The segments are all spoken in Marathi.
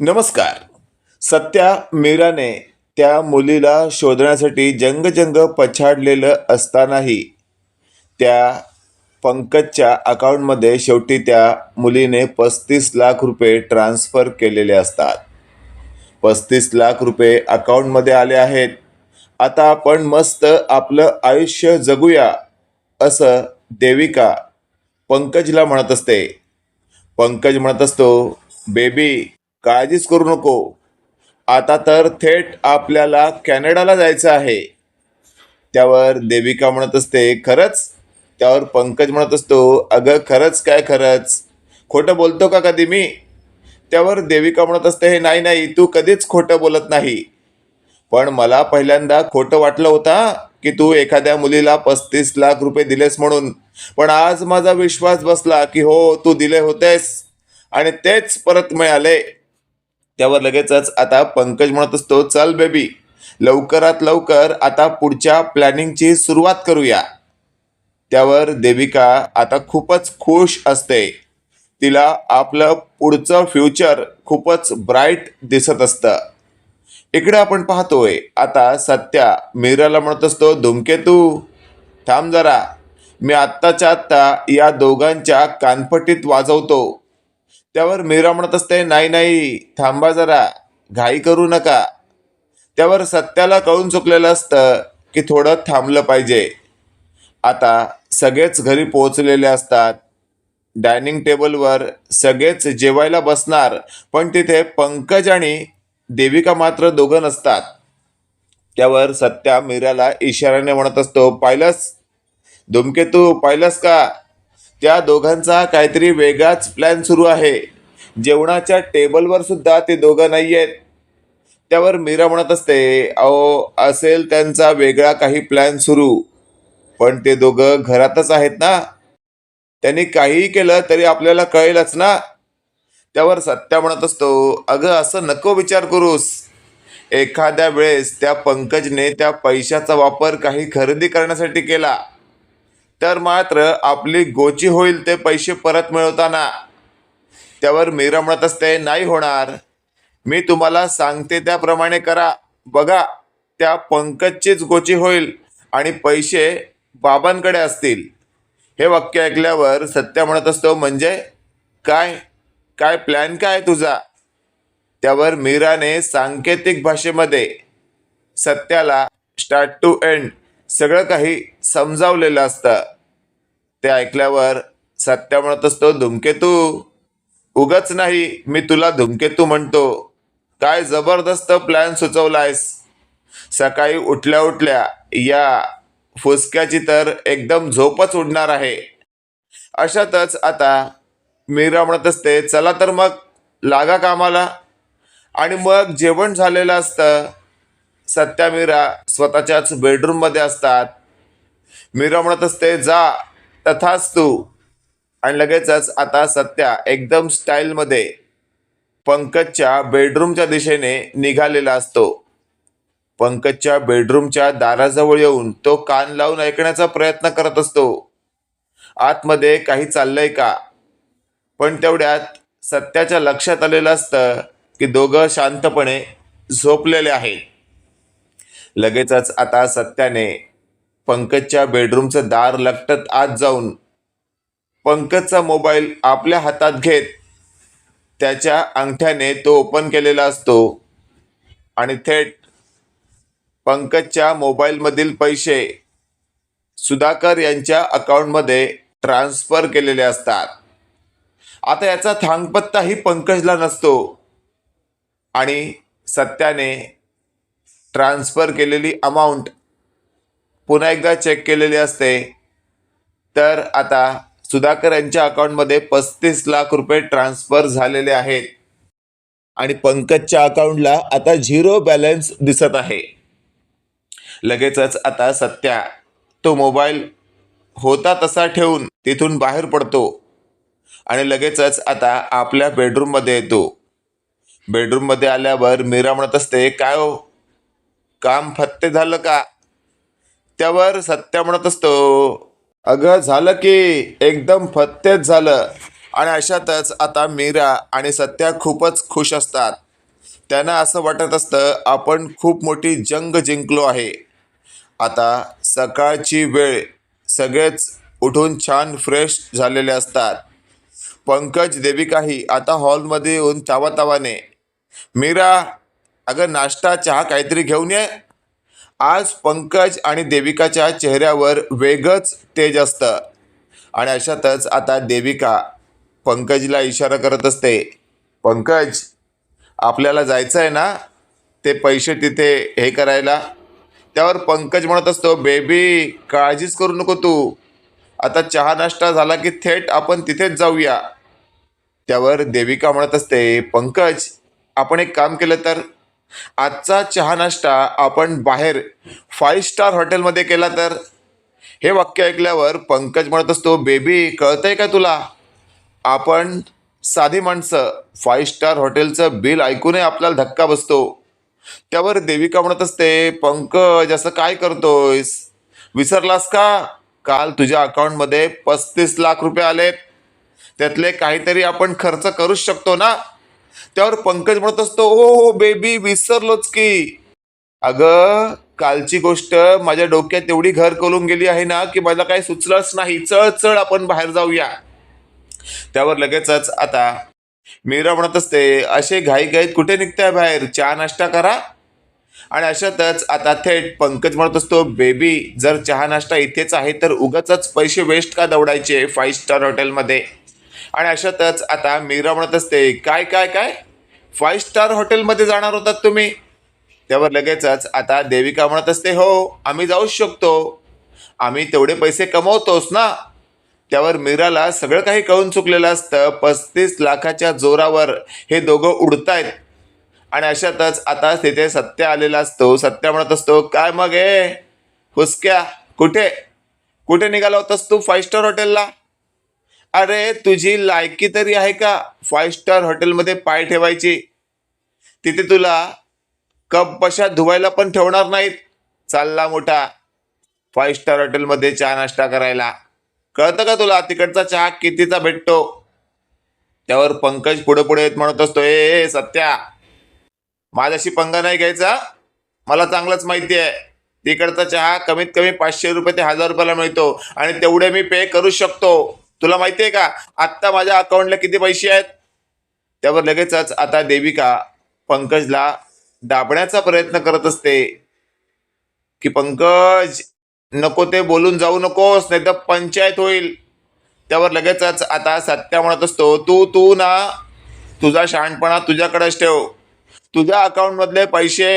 नमस्कार. सत्या मीराने त्या मुलीला शोधण्यासाठी जंगजंग पछाडलेलं असतानाही त्या पंकजच्या अकाउंटमध्ये शेवटी त्या मुलीने पस्तीस लाख रुपये ट्रान्स्फर केलेले असतात. पस्तीस लाख रुपये अकाउंटमध्ये आले आहेत. आता आपण मस्त आपलं आयुष्य जगूया असं देविका पंकजला म्हणत असते. पंकज म्हणत असतो बेबी काळजीच करू नको. आता तर थेट आपल्याला कॅनडाला जायचं आहे. त्यावर देविका म्हणत असते खरंच? त्यावर पंकज म्हणत असतो अगं खरंच काय खरंच? खोटं बोलतो का कधी मी? त्यावर देविका म्हणत असते हे नाही नाही तू कधीच खोटं बोलत नाही. पण मला पहिल्यांदा खोटं वाटलं होता की तू एखाद्या मुलीला पस्तीस लाख रुपये दिलेस म्हणून. पण आज माझा विश्वास बसला की हो तू दिले होतेस आणि तेच परत मिळाले. त्यावर लगेचच आता पंकज म्हणत असतो चल बेबी लवकरात लवकर आता पुढच्या प्लॅनिंगची सुरुवात करूया. त्यावर देविका आता खूपच खुश असते. तिला आपलं पुढचं फ्युचर खूपच ब्राईट दिसत असतं. इकडे आपण पाहतोय आता सत्या मीराला म्हणत असतो धुमकेतू थांब जरा. मी आत्ताच्या आत्ता या दोघांच्या कानपटीत वाजवतो. त्यावर मीरा म्हणत असते नाही नाही थांबा जरा घाई करू नका. त्यावर सत्याला कळून चुकलेलं असतं की थोडं थांबलं पाहिजे. आता सगळेच घरी पोहोचलेले असतात. डायनिंग टेबलवर सगळेच जेवायला बसणार पण तिथे पंकज आणि देविका मात्र दोघं नसतात. त्यावर सत्या मीराला इशाऱ्याने म्हणत असतो पाहिलंस? धुमकेतू पाहिलंस का? त्या दोघांचा काहीतरी वेगळाच प्लॅन सुरू आहे. जेवणाच्या टेबलवर सुद्धा ते दोघं नाही आहेत. त्यावर मीरा म्हणत असते अहो असेल त्यांचा वेगळा काही प्लॅन सुरू. पण ते दोघं घरातच आहेत ना? त्यांनी काहीही केलं तरी आपल्याला कळेलच ना? त्यावर सत्या म्हणत असतो अगं असं नको विचार करूस. एखाद्या वेळेस त्या पंकजने त्या पैशाचा वापर काही खरेदी करण्यासाठी केला. तर मात्र आपली गोची होईल ते पैसे परत मिळवताना. त्यावर मीरा म्हणत असते नाही होणार. मी तुम्हाला सांगते त्याप्रमाणे करा. बघा त्या पंकजचीच गोची होईल आणि पैसे बाबांकडे असतील. हे वाक्य ऐकल्यावर सत्या म्हणत असतो म्हणजे काय? काय प्लॅन काय तुझा? त्यावर मीराने सांकेतिक भाषेमध्ये सत्याला स्टार्ट टू एंड सगळं काही समजावलेलं असतं. ते ऐकल्यावर सत्या म्हणत असतो धुमकेतू उगच नाही मी तुला धुमकेतू म्हणतो. काय जबरदस्त प्लॅन सुचवलायस. सकाळी उठल्या उठल्या या फुसक्याची तर एकदम झोपच उडणार आहे. अशातच आता मीरा म्हणत असते चला तर मग लागा कामाला. आणि मग जेवण झालेलं असतं. सत्या मीरा स्वतःच्याच बेडरूममध्ये असतात. मीरा म्हणत असते जा तथास्तू तू आणि लगेचच आता सत्या एकदम स्टाईलमध्ये पंकजच्या बेडरूमच्या दिशेने निघालेला असतो. पंकजच्या बेडरूमच्या दाराजवळ येऊन तो कान लावून ऐकण्याचा प्रयत्न करत असतो. आतमध्ये काही चाललंय का? पण तेवढ्यात सत्याच्या लक्षात आलेलं असतं की दोघं शांतपणे झोपलेले आहेत. लगेचच आता सत्याने पंकजच्या बेडरूमचं दार लटकत आत जाऊन पंकजचा मोबाईल आपल्या हातात घेत त्याच्या अंगठ्याने तो ओपन केलेला असतो. आणि थेट पंकजच्या मोबाईलमधील पैसे सुधाकर यांच्या अकाउंटमध्ये ट्रान्स्फर केलेले असतात. आता याचा थांगपत्ताही पंकजला नसतो. आणि सत्याने ट्रान्स्फर केलेली अमाऊंट पुन्हा एकदा चेक केलेली असते. तर आता सुधाकर यांच्या अकाउंटमध्ये पस्तीस लाख रुपये ट्रान्स्फर झालेले आहेत. आणि पंकजच्या अकाउंटला आता झिरो बॅलन्स दिसत आहे. लगेचच आता सत्या तो मोबाईल होता तसा ठेवून तिथून बाहेर पडतो. आणि लगेचच आता आपल्या बेडरूममध्ये येतो. बेडरूममध्ये आल्यावर मीरा म्हणत असते काय हो? काम फत्ते झालं का? त्यावर सत्या म्हणत असतो. अगं झालं की एकदम फत्तेच झालं. आणि अशातच आता मीरा आणि सत्या खूपच खुश असतात. त्यांना असं वाटत असतं आपण खूप मोठी जंग जिंकलो आहे. आता सकाळची वेळ. सगळेच उठून छान फ्रेश झालेले असतात. पंकज देविकाही आता हॉलमध्ये येऊन तावातावाने मीरा अगं नाश्ता चहा काहीतरी घेऊन ये. आज पंकज आणि देविकाच्या चेहऱ्यावर वेगळंच तेज असतं. आणि अशातच आता देविका पंकजला इशारा करत असते. पंकज आपल्याला जायचं आहे ना? ते पैसे तिथे हे करायला. त्यावर पंकज म्हणत असतो बेबी काळजीच करू नको तू. आता चहा नाश्ता झाला की थेट आपण तिथेच जाऊया. त्यावर देविका म्हणत असते पंकज आपण एक काम केलं तर आजचा चहा नाश्ता आपण बाहेर फाईव्ह स्टार हॉटेलमध्ये केला तर? हे वाक्य ऐकल्यावर पंकज म्हणत असतो बेबी कळतंय का तुला? आपण साधी माणसं फाईव्ह स्टार हॉटेलचं बिल ऐकूनही आपल्याला धक्का बसतो. त्यावर देविका म्हणत असते पंकज असं काय करतोयस? विसरलास का? काल तुझ्या अकाउंटमध्ये पस्तीस लाख रुपये आलेत. त्यातले काहीतरी आपण खर्च करूच शकतो ना? त्यावर पंकज म्हणत असतो हो हो बेबी विसरलोच की. अगं कालची गोष्ट माझ्या डोक्यात एवढी घर करून गेली आहे ना की मला काही सुचलंच नाही. चळ चळ आपण बाहेर जाऊया. त्यावर लगेचच आता मीरा म्हणत असते असे घाईघाईत कुठे निघताय बाहेर? चहा नाश्ता करा. आणि अशातच आता थेट पंकज म्हणत असतो बेबी जर चहा नाश्ता इथेच आहे तर उगाच पैसे वेस्ट का दौडायचे फाईव्ह स्टार हॉटेलमध्ये आणि अशातच आता मीरा म्हणत असते काय काय काय? फाईव्ह स्टार हॉटेलमध्ये जाणार होतात तुम्ही. त्यावर लगेचच आता देविका म्हणत असते हो आम्ही जाऊच शकतो. आम्ही तेवढे पैसे कमवतोच ना. त्यावर मीराला सगळं काही कळून चुकलेलं असतं. पस्तीस लाखाच्या जोरावर हे दोघं उडतायत. आणि अशातच आता तिथे सत्य आलेला असतो. सत्य म्हणत असतो काय मग ए हुसक्या कुठे? कुठे निघाला होतास तू फाईव्ह स्टार हॉटेलला? अरे तुझी लायकी तरी आहे का फाईव्ह स्टार हॉटेलमध्ये पाय ठेवायची? तिथे तुला कप बशा धुवायला पण ठेवणार नाहीत. चालला मोठा. फाईव्ह स्टार हॉटेलमध्ये चहा नाश्ता करायला. कळतं का तुला तिकडचा चहा कितीचा भेटतो? त्यावर पंकज पुढे पुढे येत म्हणत असतो ए ए, सत्या माझ्याशी पंगा नाही घ्यायचा? मला चांगलंच माहिती आहे. तिकडचा चहा कमीत कमी पाचशे रुपये ते हजार रुपयाला मिळतो आणि तेवढे मी पे करू शकतो. तुला माहिती आहे का? आत्ता माझ्या अकाउंटला किती पैसे आहेत? त्यावर लगेचच आता देविका पंकजला दाबण्याचा प्रयत्न करत असते. की पंकज नको ते बोलून जाऊ नकोस नाही तर पंचायत होईल. त्यावर लगेचच आता सत्या म्हणत असतो तू तू ना तुझा शहाणपणा तुझ्याकडेच ठेव. तुझ्या अकाउंटमधले पैसे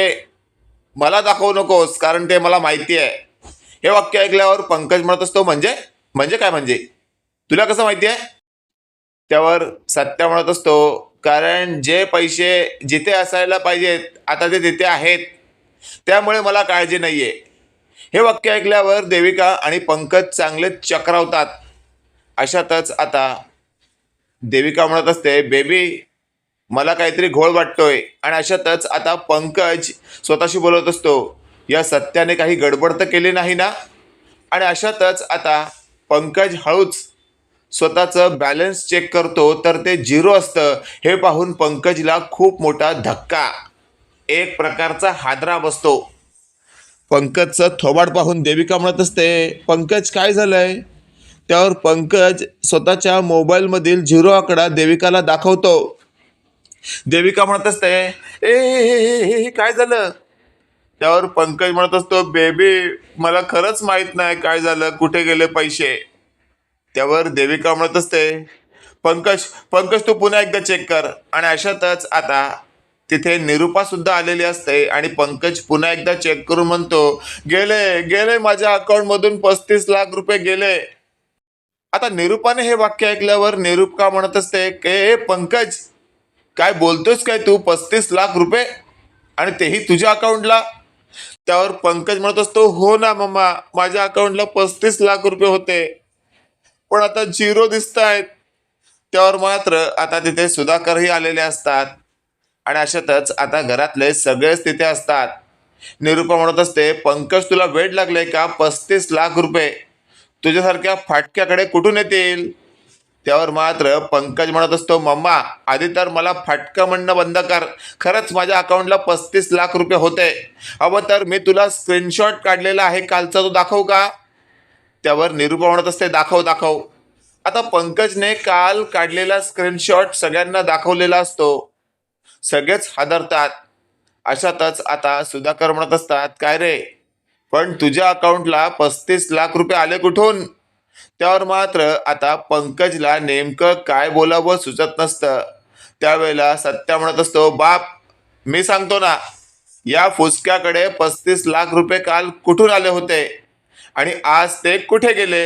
मला दाखवू नकोस कारण ते मला माहिती आहे हे वाक्य ऐकल्यावर पंकज म्हणत असतो म्हणजे? म्हणजे काय म्हणजे? तुला कसं माहिती आहे त्यावर सत्या म्हणत असतो. कारण जे पैसे जिथे असायला पाहिजेत आता ते तिथे आहेत. त्यामुळे मला काळजी नाही आहे हे वाक्य ऐकल्यावर देविका आणि पंकज चांगलेच चक्रावतात. अशातच आता देविका म्हणत असते बेबी मला काहीतरी घोळ वाटतोय. आणि अशातच आता पंकज स्वतःशी बोलत असतो या सत्याने काही गडबड तर केली नाही ना? आणि अशातच आता पंकज हळूच स्वतःचं बॅलन्स चेक करतो तर ते झिरो असतं. हे पाहून पंकजला खूप मोठा धक्का. एक प्रकारचा हादरा बसतो. पंकजचं थोबाड पाहून देविका म्हणत असते पंकज काय झालंय? त्यावर पंकज स्वतःच्या मोबाईलमधील झिरो आकडा देविकाला दाखवतो. देविका म्हणत असते ए काय झालं? त्यावर पंकज म्हणत असतो बेबी मला खरंच माहीत नाही काय झालं कुठे गेले पैसे? त्यावर देविका म्हणत असते पंकज पंकज तू पुन्हा एकदा चेक कर. आणि अशातच आता तिथे निरुपा सुद्धा आलेली असते आणि पंकज पुन्हा एकदा चेक करून म्हणतो गेले गेले माझ्या अकाउंटमधून पस्तीस लाख रुपये गेले. आता निरुपाने हे वाक्य ऐकल्यावर निरुपका म्हणत असते के पंकज काय बोलतोस काय तू? पस्तीस लाख रुपये? आणि तेही तुझ्या अकाउंटला त्यावर पंकज म्हणत असतो हो ना मम्मा माझ्या अकाउंटला पस्तीस लाख रुपये होते. पण आता झिरो दिसत आहेत त्यावर मात्र आता तिथे सुधाकरही आलेले असतात. आणि अशातच आता घरातले सगळेच तिथे असतात. निरुपा म्हणत असते पंकज तुला वेळ लागले का? पस्तीस लाख रुपये. तुझ्यासारख्या फाटक्याकडे कुठून येतील? त्यावर मात्र पंकज म्हणत असतो मम्मा आधी तर मला फाटकं म्हणणं बंद कर. खरंच माझ्या अकाउंटला पस्तीस लाख रुपये होते. हवं तर मी तुला स्क्रीनशॉट काढलेला आहे कालचा तो दाखवू का? त्यावर निरूपा म्हणत असते. दाखव दाखव. आता पंकजने काल काढलेला स्क्रीनशॉट सगळ्यांना दाखवलेला असतो. सगळेच हादरतात. अशातच आता सुधाकर म्हणत असतात काय रे? पण तुझ्या अकाउंटला पस्तीस लाख रुपये आले कुठून? त्यावर मात्र आता पंकजला नेमकं काय बोलावं सुचत नसतं. त्यावेळेला सत्या म्हणत असतो बाप मी सांगतो ना या फुसक्याकडे पस्तीस लाख रुपये काल कुठून आले होते? आणि आज ते कुठे गेले?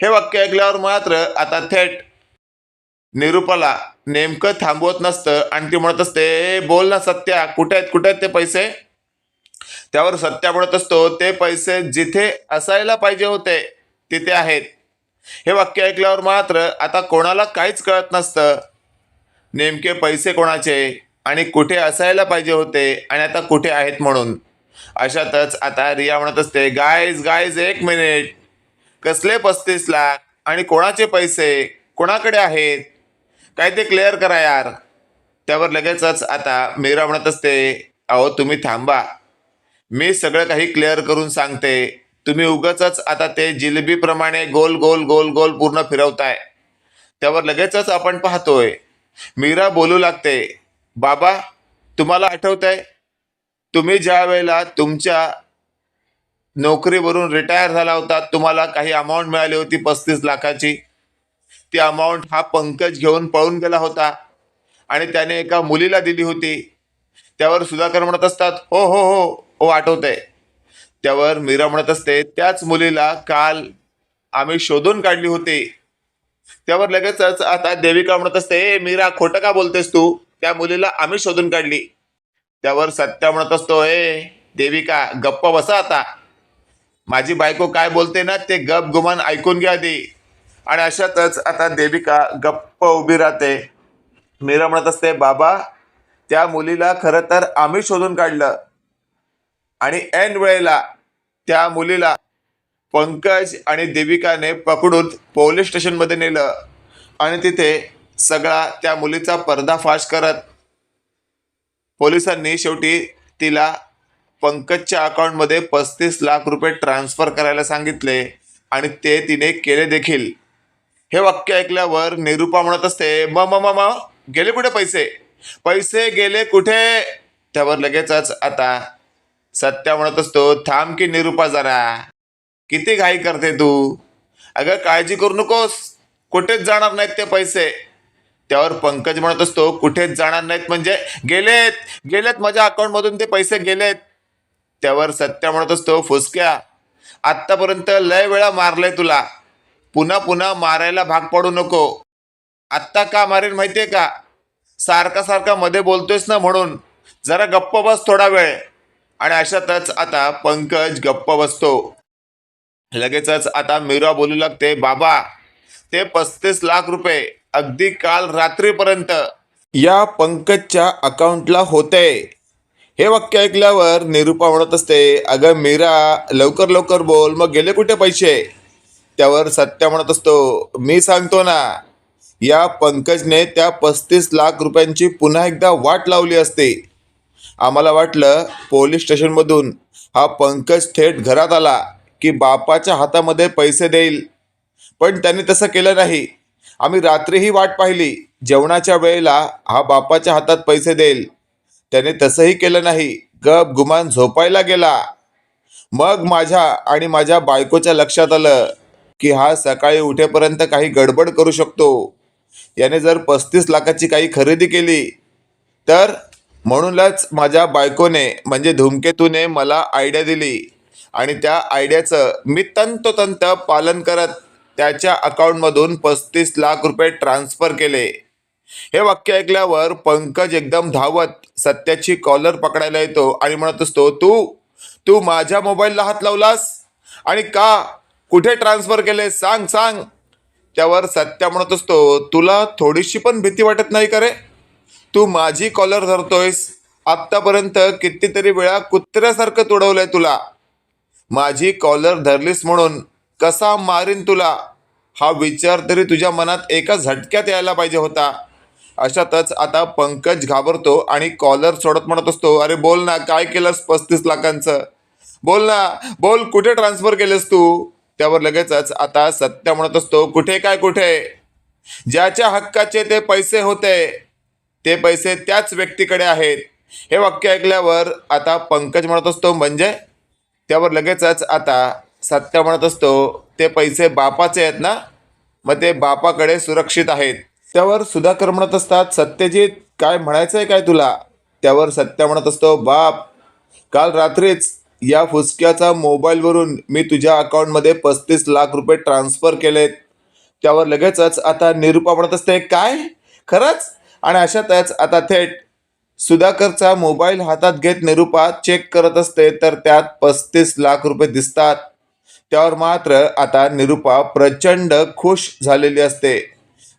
हे वाक्य ऐकल्यावर मात्र आता थेट निरूपाला नेमकं थांबवत नसतं. आणि ती म्हणत असते बोल ना सत्या कुठे आहेत कुठे आहेत ते पैसे? त्यावर सत्या म्हणत असतो ते पैसे जिथे असायला पाहिजे होते तिथे आहेत. हे वाक्य ऐकल्यावर मात्र आता कोणाला काहीच कळत नसतं. नेमके पैसे कोणाचे? आणि कुठे असायला पाहिजे होते? आणि आता कुठे आहेत म्हणून? अशातच आता रिया म्हणत असते गायज गायज एक मिनिट कसले पस्तीस लाख आणि कोणाचे पैसे? कोणाकडे आहेत? काय ते क्लिअर करा यार. त्यावर लगेचच आता मीरा म्हणत असते अहो तुम्ही थांबा. मी सगळं काही क्लिअर करून सांगते. तुम्ही उगच आता ते जिलेबीप्रमाणे गोल गोल गोल गोल पूर्ण फिरवताय. त्यावर लगेचच आपण पाहतोय मीरा बोलू लागते. बाबा तुम्हाला आठवतंय तुम्ही ज्या वेळेला तुमच्या नोकरीवरून रिटायर झाला होता तुम्हाला काही अमाऊंट मिळाली होती पस्तीस लाखाची. ती अमाऊंट हा पंकज घेऊन पळून गेला होता आणि त्याने एका मुलीला दिली होती. त्यावर सुधाकर म्हणत असतात हो हो हो हो आठवतंय. त्यावर मीरा म्हणत असते त्याच मुलीला काल आम्ही शोधून काढली होती. त्यावर लगेचच आता देविका म्हणत असते ए मीरा खोटं का बोलतेस तू? त्या मुलीला आम्ही शोधून काढली. त्यावर सत्या म्हणत असतो ए देविका गप्प बसा आता. माझी बायको काय बोलते ना ते गप गुमान ऐकून घ्या दे आणि अशातच आता देविका गप्प उभी राहते. मीरा म्हणत असते बाबा त्या मुलीला खरं तर आम्ही शोधून काढलं. आणि ऐन वेळेला त्या मुलीला पंकज आणि देविकाने पकडून पोलीस स्टेशनमध्ये नेलं. आणि तिथे सगळा त्या मुलीचा पर्दाफाश करत पोलिसांनी शेवटी तिला पंकजच्या अकाउंटमध्ये पस्तीस लाख रुपये ट्रान्स्फर करायला सांगितले आणि ते तिने केले देखील. हे वाक्य ऐकल्यावर निरूपा म्हणत असते म म म गेले कुठे पैसे? पैसे गेले कुठे? त्यावर लगेचच आता सत्या म्हणत असतो थांब की निरूपा जरा. किती घाई करते तू. अगं काळजी करू नकोस. कुठेच जाणार नाहीत ते पैसे. त्यावर पंकज म्हणत असतो कुठेच जाणार नाहीत म्हणजे गेलेत गेलेत माझ्या अकाउंटमधून ते पैसे गेलेत. त्यावर सत्या म्हणत असतो फुसक्या आत्तापर्यंत लय वेळा मारलंय तुला. पुन्हा पुन्हा मारायला भाग पडू नको. आत्ता का मारेन माहितीये का? सारखा सारखा मध्ये बोलतोयस ना म्हणून. जरा गप्प बस थोडा वेळ. आणि अशातच आता पंकज गप्प बसतो. लगेचच आता मीरा बोलू लागते बाबा ते पस्तीस लाख रुपये अगदी काल रात्रीपर्यंत या पंकजच्या अकाउंटला होते. हे वाक्य ऐकल्यावर निरूपा म्हणत असते अगं मीरा लवकर लवकर बोल मग गेले कुठे पैसे? त्यावर सत्या म्हणत असतो मी सांगतो ना या पंकजने त्या पस्तीस लाख रुपयांची पुन्हा एकदा वाट लावली असते. आम्हाला वाटलं पोलीस स्टेशनमधून हा पंकज थेट घरात आला की बापाच्या हातामध्ये पैसे देईल. पण त्यांनी तसं केलं नाही. आम्ही रात्रीही वाट पाहिली. जेवणाच्या वेळेला हा बापाच्या हातात पैसे देईल. त्याने तसंही केलं नाही. गप गुमान झोपायला गेला. मग माझ्या आणि माझ्या बायकोच्या लक्षात आलं की हा सकाळी उठेपर्यंत काही गडबड करू शकतो. याने जर पस्तीस लाखाची काही खरेदी केली तर म्हणूनच माझ्या बायकोने म्हणजे धूमकेतूने मला आयडिया दिली. आणि त्या आयडियाचं मी तंतोतंत पालन करत त्याच्या अकाउंटमधून पस्तीस लाख रुपये ट्रान्स्फर केले. हे वाक्य ऐकल्यावर पंकज एकदम धावत सत्याची कॉलर पकडायला येतो आणि म्हणत असतो तू तू माझ्या मोबाईलला हात लावलास? आणि का? कुठे ट्रान्सफर केले सांग सांग. त्यावर सत्या म्हणत असतो तुला थोडीशी पण भीती वाटत नाही का रे? तू माझी कॉलर धरतोयस. आत्तापर्यंत कितीतरी वेळा कुत्र्यासारखं तुडवलंय तुला. माझी कॉलर धरलीस म्हणून कसा मारीन तुला? हा विचार तरी तुझ्या मनात एका झटक्यात यायला पाहिजे होता. अशातच आता पंकज घाबरतो आणि कॉलर सोडत म्हणत असतो अरे बोल ना काय केलंस पस्तीस लाखांचं? बोल ना बोल कुठे ट्रान्सफर केलेस तू? त्यावर लगेचच आता सत्य म्हणत असतो कुठे काय कुठे? ज्याच्या हक्काचे ते पैसे होते ते पैसे त्याच व्यक्तीकडे आहेत. हे वाक्य ऐकल्यावर आता पंकज म्हणत असतो म्हणजे? त्यावर लगेचच आता सत्य म्हणत असतो ते पैसे बापाचे आहेत ना? मग ते बापाकडे सुरक्षित आहेत. त्यावर सुधाकर म्हणत असतात सत्यजित काय म्हणायचं आहे काय तुला? त्यावर सत्य म्हणत असतो बाप काल रात्रीच या फुसक्याचा मोबाईलवरून मी तुझ्या अकाउंटमध्ये पस्तीस लाख रुपये ट्रान्सफर केलेत. त्यावर लगेचच आता निरुपा म्हणत असते काय? खरंच? आणि अशातच आता थेट सुधाकरचा मोबाईल हातात घेत निरुपा चेक करत असते तर त्यात पस्तीस लाख रुपये दिसतात. त्यावर मात्र आता निरुपा प्रचंड खुश झालेली असते.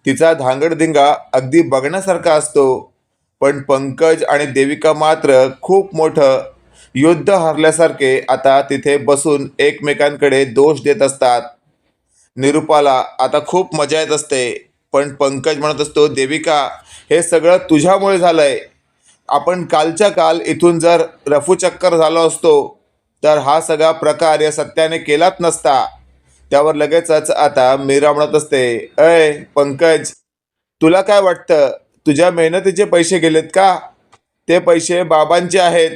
तिचा धांगडधिंगा अगदी बघण्यासारखा असतो. पण पंकज आणि देविका मात्र खूप मोठं युद्ध हरल्यासारखे आता तिथे बसून एकमेकांकडे दोष देत असतात. निरुपाला आता खूप मजा येत असते. पण पंकज म्हणत असतो देविका हे सगळं तुझ्यामुळे झालंय. आपण कालच्या काल इथून जर रफूचक्कर झालो असतो तर हा सगळा प्रकार या सत्याने केलाच नसता. त्यावर लगेचच आता मीरा म्हणत असते अय पंकज तुला काय वाटतं? तुझ्या मेहनतीचे पैसे गेलेत का? ते पैसे बाबांचे आहेत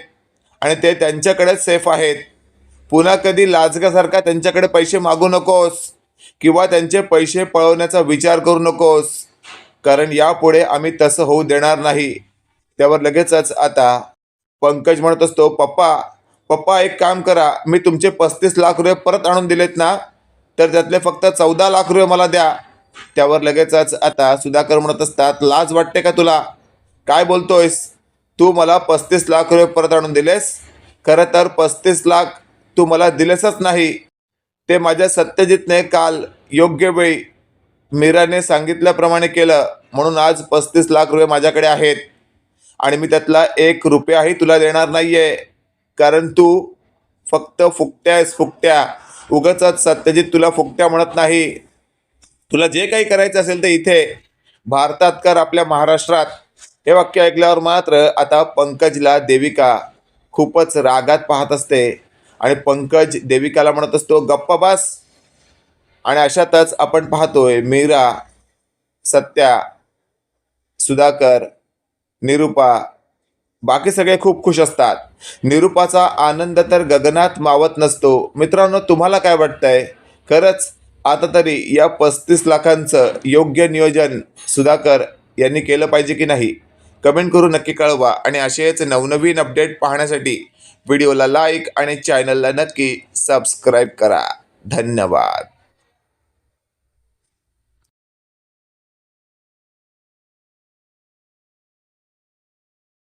आणि ते त्यांच्याकडेच सेफ आहेत. पुन्हा कधी लाजगासारखा त्यांच्याकडे पैसे मागू नकोस किंवा त्यांचे पैसे पळवण्याचा विचार करू नकोस. कारण यापुढे आम्ही तसं होऊ देणार नाही. त्यावर लगेचच आता पंकज म्हणत असतो पप्पा पप्पा एक काम करा. मी तुमचे पस्तीस लाख रुपये परत आणून दिलेत ना तर त्यातले फक्त चौदा लाख रुपये मला द्या. त्यावर लगेचच आता सुधाकर म्हणत असतात लाज वाटते का तुला? काय बोलतोयस? तू मला पस्तीस लाख रुपये परत आणून दिलेस? खरं तर पस्तीस लाख तू मला दिलेसच नाही. ते माझ्या सत्यजितने काल योग्य वेळी मीराने सांगितल्याप्रमाणे केलं. म्हणून आज पस्तीस लाख रुपये माझ्याकडे आहेत. आणि मी त्यातला एक रुपयाही तुला देणार नाही आहे कारण तू फक्त फुकट्या आहेस फुकट्या. उगाचच सत्यजित तुला फुकट्या म्हणत नाही. तुला जे काही करायचं असेल ते इथे. भारतात कर आपल्या महाराष्ट्रात. हे वाक्य ऐकल्यावर मात्र आता पंकजला देविका खूपच रागात पाहत असते. आणि पंकज देविकाला म्हणत असतो गप्पा बास. आणि अशातच आपण पाहतोय मीरा सत्या सुधाकर निरुपा बाकी सगळे खूप खुश असतात. निरुपाचा आनंद तर गगनात मावत नसतो. मित्रांनो तुम्हाला काय वाटतंय? खरंच आता तरी या पस्तीस लाखांचं योग्य नियोजन सुधाकर यांनी केलं पाहिजे की नाही? कमेंट करून नक्की कळवा आणि असेच नवनवीन अपडेट पाहण्यासाठी व्हिडिओला लाईक आणि चॅनलला नक्की सबस्क्राईब करा. धन्यवाद.